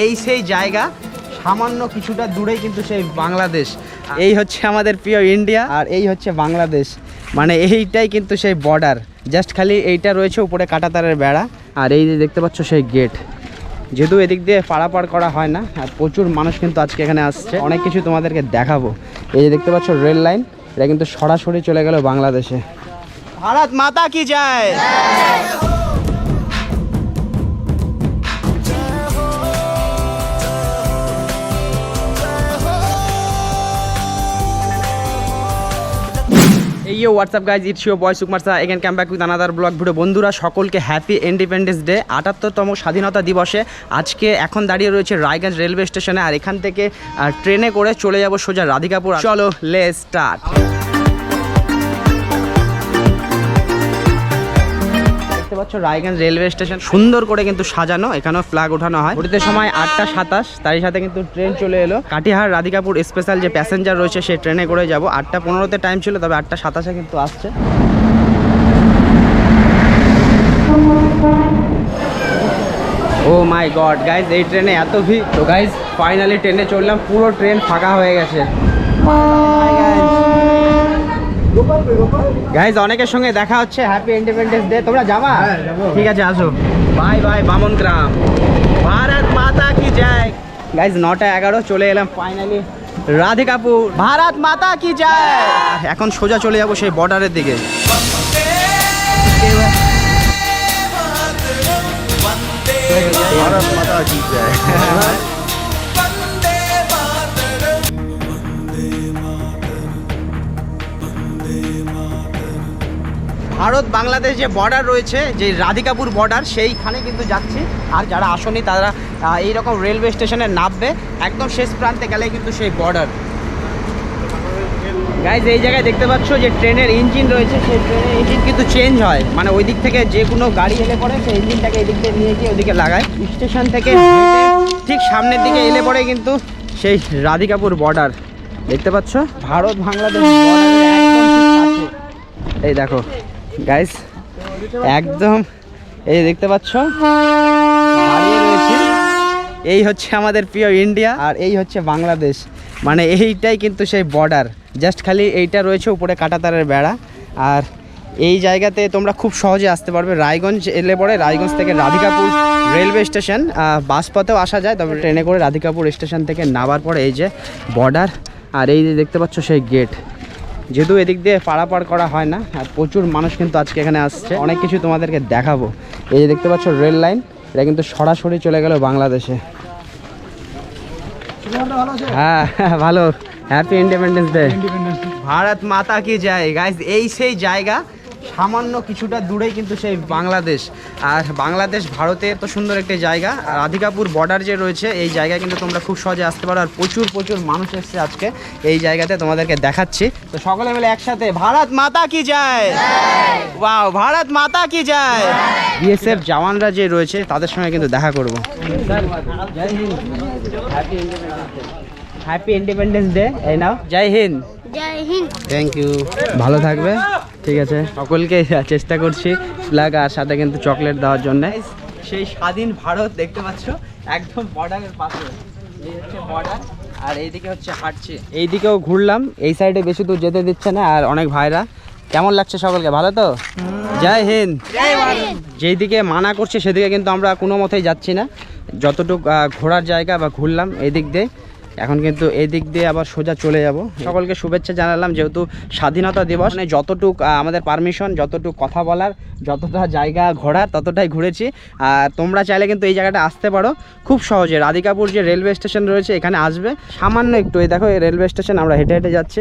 এই সেই জায়গা সামান্য কিছুটা দূরেই কিন্তু সেই বাংলাদেশ। এই হচ্ছে আমাদের প্রিয় ইন্ডিয়া। আর এই হচ্ছে বাংলাদেশ। মানে এইটাই কিন্তু সেই বর্ডার জাস্ট খালি এইটা রয়েছে উপরে কাটাতারের বেড়া আর এই যে দেখতে পাচ্ছ সেই গেট যেহেতু এদিক দিয়ে পারাপার করা হয় না আর প্রচুর মানুষ কিন্তু আজকে এখানে আসছে। অনেক কিছু তোমাদেরকে দেখাবো। এই যে দেখতে পাচ্ছ রেল লাইন এটা কিন্তু সরাসরি চলে গেল বাংলাদেশে। ভারত মাতা কি যায় এই WhatsApp guys it you boy Sukumar Saha again came back with another blog video বন্ধুরা, সকলকে হ্যাপি ইন্ডিপেন্ডেন্স ডে আটাত্তরতম স্বাধীনতা দিবসে। আজকে এখন দাঁড়িয়ে রয়েছে রায়গঞ্জ রেলওয়ে স্টেশনে, আর এখান থেকে ট্রেনে করে চলে যাব সোজা রাধিকাপুর। চলো লে স্টার্ট পাচ্ছ রায়গঞ্জ রেলওয়ে স্টেশন। সুন্দর করে কিন্তু সাজানো, এখানেও ফ্ল্যাগ ওঠানো হয়। ঘুরতে সময় আটটা সাতাশ, তারই সাথে কিন্তু ট্রেন চলে এলো। কাটিহার রাধিকাপুর স্পেশাল যে প্যাসেঞ্জার রয়েছে সেই ট্রেনে করে যাব। আটটা পনেরোতে টাইম ছিল, তবে আটটা সাতাশে কিন্তু আসছে। ও মাই গড গাইজ এই ট্রেনে এত ভিড়। তো গাইজ ফাইনালি ট্রেনে চললাম। পুরো ট্রেন ফাঁকা হয়ে গেছে। গাইজ অনেকের সঙ্গে দেখা হচ্ছে হ্যাপি ইন্ডিপেন্ডেন্স ডে তোমরা যাবা? হ্যাঁ, ঠিক আছে আসো। বাই বাই বামন গ্রাম। ভারত মাতা কি জয়? গাইজ নটা এগারো চলে এলাম ফাইনালি রাধিকাপুর ভারত মাতা কি জয়? এখন সোজা চলে যাব সেই বর্ডারের দিকে। ভারত মাতা কি ভারত বাংলাদেশ যে বর্ডার রয়েছে যে রাধিকাপুর বর্ডার সেইখানে কিন্তু যাচ্ছি। আর যারা আসেনি তারা আহ, এইরকম রেলওয়ে স্টেশনে নামবে। একদম শেষ প্রান্তে গেলে কিন্তু সেই বর্ডার গাইজ এই জায়গায় দেখতে পাচ্ছ যে ট্রেনের ইঞ্জিন রয়েছে। সেই ট্রেনের ইঞ্জিন কিন্তু চেঞ্জ হয়। মানে ওই দিক থেকে যে কোনো গাড়ি এলে পরে সেই ইঞ্জিনটাকে এদিক থেকে নিয়ে গিয়ে ওদিকে লাগায়। স্টেশন থেকে ঠিক সামনের দিকে এলে পরে কিন্তু সেই রাধিকাপুর বর্ডার দেখতে পাচ্ছ? ভারত বাংলাদেশ। এই দেখো। গাইস একদম, এই দেখতে পাচ্ছ এই হচ্ছে আমাদের প্রিয় ইন্ডিয়া আর এই হচ্ছে বাংলাদেশ। মানে এইটাই কিন্তু সেই বর্ডার জাস্ট খালি এইটা রয়েছে উপরে কাটাতারের বেড়া। আর এই জায়গাতে তোমরা খুব সহজে আসতে পারবে। রায়গঞ্জ এলে পরে রায়গঞ্জ থেকে রাধিকাপুর রেলওয়ে স্টেশন বাস পথেও আসা যায়। তবে ট্রেনে করে রাধিকাপুর স্টেশন থেকে নামার পরে এই যে বর্ডার আর এই যে দেখতে পাচ্ছ সেই গেট যেহেতু এদিক দিয়ে পারাপার করা হয় না, আর প্রচুর মানুষ কিন্তু আজকে এখানে আসছে। অনেক কিছু তোমাদেরকে দেখাবো। এই যে দেখতে পাচ্ছ রেল লাইন, এটা কিন্তু সরাসরি চলে গেল বাংলাদেশে। হ্যাঁ ভালো। হ্যাপি ইন্ডিপেন্ডেন্স ডে ভারত মাতা কি যায় গাইজ এই সেই জায়গা সামান্য কিছুটা দূরেই কিন্তু সেই বাংলাদেশ। আর বাংলাদেশ ভারতে এত সুন্দর একটি জায়গা। আর রাধিকাপুর বর্ডার যে রয়েছে এই জায়গায় কিন্তু তোমরা খুব সহজে আসতে পারো। আর প্রচুর প্রচুর মানুষ এসছে আজকে এই জায়গাতে তোমাদেরকে দেখাচ্ছি। তো সকলে মিলে একসাথে ভারত মাতা কি যায় ওয়াও ভারত মাতা কি যায় বিএসএফ জওয়ানরা যে রয়েছে তাদের সঙ্গে কিন্তু দেখা করব। হ্যাপি ইন্ডিপেন্ডেন্স ডে এই নাও। জয় হিন্দ। জয় হিন্দ থ্যাংক ইউ ভালো থাকবে। ঠিক আছে? সকলকে চেষ্টা করছি। ফ্ল্যাগ আর সাথে কিন্তু চকলেট দেওয়ার জন্য। সেই স্বাধীন ভারত দেখতে পাচ্ছ? একদম বর্ডারের পাশে। এই হচ্ছে বর্ডার আর এইদিকে হচ্ছে হাঁটছি। এইদিকেও ঘুরলাম এই সাইডে বেশি দূর যেতে দিচ্ছে না আর অনেক ভাইরা। কেমন লাগছে সকলকে? ভালো তো? জয় হিন্দ! যেই দিকে মানা করছে সেদিকে কিন্তু আমরা কোনো মতেই যাচ্ছি না। যতটুকু ঘোরার জায়গা বা ঘুরলাম এই দিক দিয়ে। এখন কিন্তু এই দিক দিয়ে আবার সোজা চলে যাব। সকলকে শুভেচ্ছা জানালাম, যেহেতু স্বাধীনতা দিবস মানে যতটুক আমাদের পারমিশন যতটুক কথা বলার, যতটা জায়গা ঘোরার, ততটাই ঘুরেছি। আর তোমরা চাইলে কিন্তু এই জায়গাটা আসতে পারো। খুব সহজে, রাধিকাপুর যে রেলওয়ে স্টেশন রয়েছে, এখানে আসবে। সামান্য একটু, এই দেখো, এই রেলওয়ে স্টেশন, আমরা হেঁটে হেঁটে যাচ্ছি।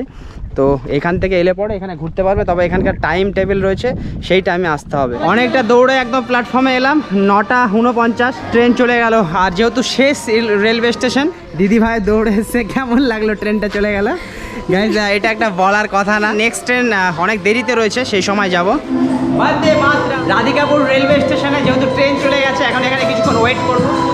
তো এখান থেকে এলে পরে এখানে ঘুরতে পারবে, তবে এখানকার টাইম টেবিল রয়েছে, সেই টাইমে আসতে হবে। অনেকটা দৌড়ে একদম প্ল্যাটফর্মে এলাম, নটা উনপঞ্চাশ ট্রেন চলে গেল। আর যেহেতু শেষ রেল- রেলওয়ে স্টেশন দিদি ভাই দৌড়ে এসে কেমন লাগল ট্রেনটা চলে গেল? এটা একটা বলার কথা না। নেক্সট ট্রেন অনেক দেরিতে রয়েছে, সেই সময় যাব। রাধিকাপুর রেলওয়ে স্টেশনে যেহেতু ট্রেন চলে গেছে, এখন এখানে কিছুক্ষণ ওয়েট করব।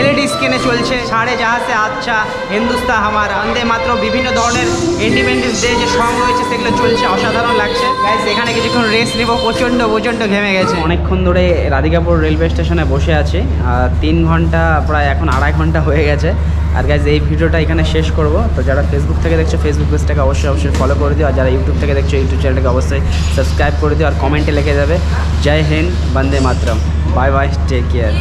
এলইডি স্ক্রিনে চলছে। সাড়ে জাহাজে আচ্ছা হিন্দুস্তা আমার। বন্দে মাত্র বিভিন্ন ধরনের ইন্ডিপেন্ডেন্স ডে যে সং রয়েছে, সেগুলো চলছে। অসাধারণ লাগছে। এখানে কিছুক্ষণ রেস্ট নিব। প্রচণ্ড প্রচণ্ড ঘেমে গেছে। অনেকক্ষণ ধরে রাধিকাপুর রেলওয়ে স্টেশনে বসে আছি। আর তিন ঘণ্টা, প্রায় এখন আড়াই ঘণ্টা হয়ে গেছে। আর গাইজ এই ভিডিওটা এখানে শেষ করব। তো যারা ফেসবুক থেকে দেখছ ফেসবুক পেজটাকে অবশ্যই অবশ্যই ফলো করে দিও। আর যারা ইউটিউব থেকে দেখছ ইউটিউব চ্যানেলটাকে অবশ্যই সাবস্ক্রাইব করে দিও। আর কমেন্টে লিখে যাবে, জয় হিন্দ, বন্দে মাতরম। Bye bye take care